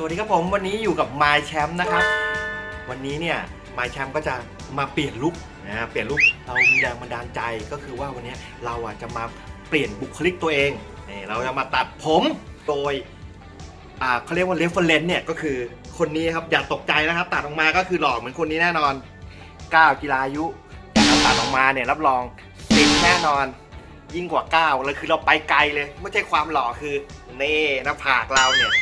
สวัสดีครับผมวันนี้อยู่กับ My Champ นะครับ วันนี้เนี่ย My Champ ก็จะมาเปลี่ยนลุคนะเปลี่ยนลุคเรามีแรงบันดาลใจก็คือว่าวันนี้เราอะจะมาเปลี่ยนบุคลิกตัวเองนี่เราจะมาตัดผมโดยอ่าเขาเรียกว่า reference เนี่ยก็คือคนนี้ครับอย่าตกใจนะครับ ตัดออกมาก็คือหล่อเหมือนคนนี้แน่นอนก้าวกีฬายุแต่เราตัดออกมาเนี่ยรับรองติดแน่นอนยิ่งกว่าก้าวเลยคือเราไปไกลเลย ไม่ใช่ความหล่อคือเน่หน้าผากเราเนี่ย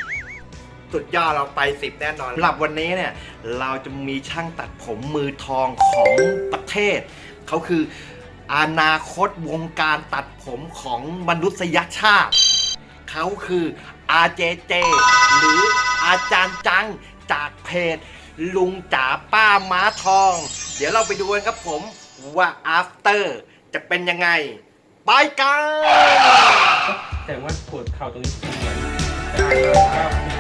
สุดยอดเราไปสิบแน่นอนสำหรับวันนี้เนี่ยเราจะมีช่างตัดผมมือทองของประเทศ เขาคืออนาคตวงการตัดผมของมนุษยชาติ เขาคือ RJJ หรืออาจารย์จังจากเพจ ลุงจ๋าป้าม้าทอง เดี๋ยวเราไปดูกันครับผมว่า after จะเป็นยังไง ไปกัน แต่ว่าปวดเข่าตรงนี้จริงๆเลย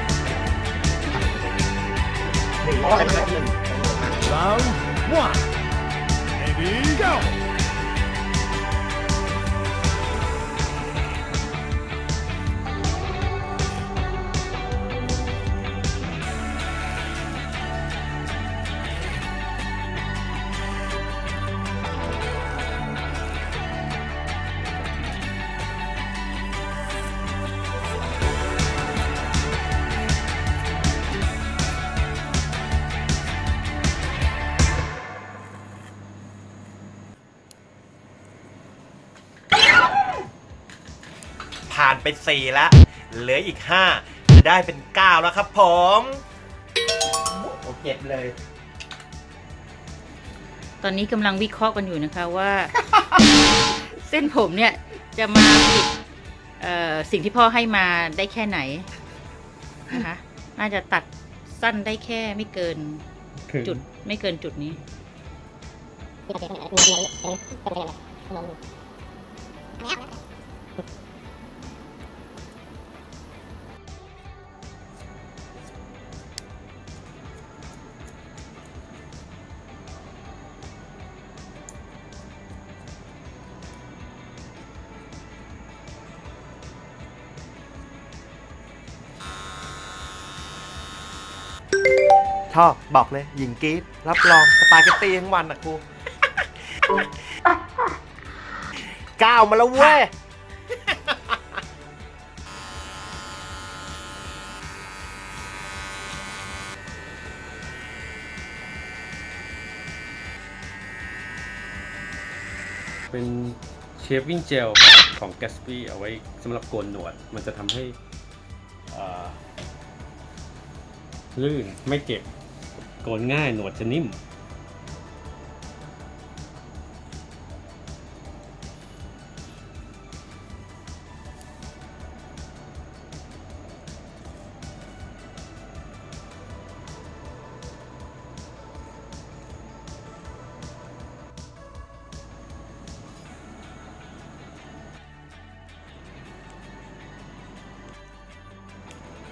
Round one. Ready, go. ผ่านไปสี่แล้ว เหลืออีกห้าจะได้เป็นเก้าแล้วครับผมโอ้เจ็บเลย ตอนนี้กำลังวิเคราะห์กันอยู่นะคะว่า เส้นผมเนี่ยจะมาผิดเอ่อสิ่งที่พ่อให้มาได้แค่ไหนนะคะน่าจะตัดสั้นได้แค่ไม่เกินคือจุดไม่เกินจุดนี้ ชอบบอกเลย หญิงกรีดรับรองสปาเกตตี้ทั้งวันอะครูก้าวมาแล้วเว้ย เป็นเชฟวิ่งเจลของ Gatsby เอาไว้สำหรับโกนหนวด มันจะทำให้อ่าลื่นไม่เจ็บโกนง่ายหนวดจะนิ่ม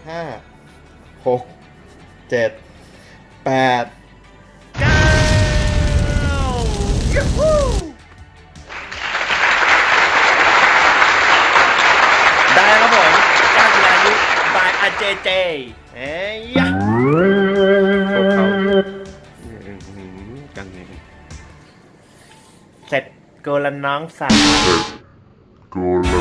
ห้าหกเจ็ด แปดเก้ายูฮูได้ครับผมก้าวกีฬายุ by RJJ เอ้ยยะพวกเขากันเองเสร็จโกละน้องสาว Golden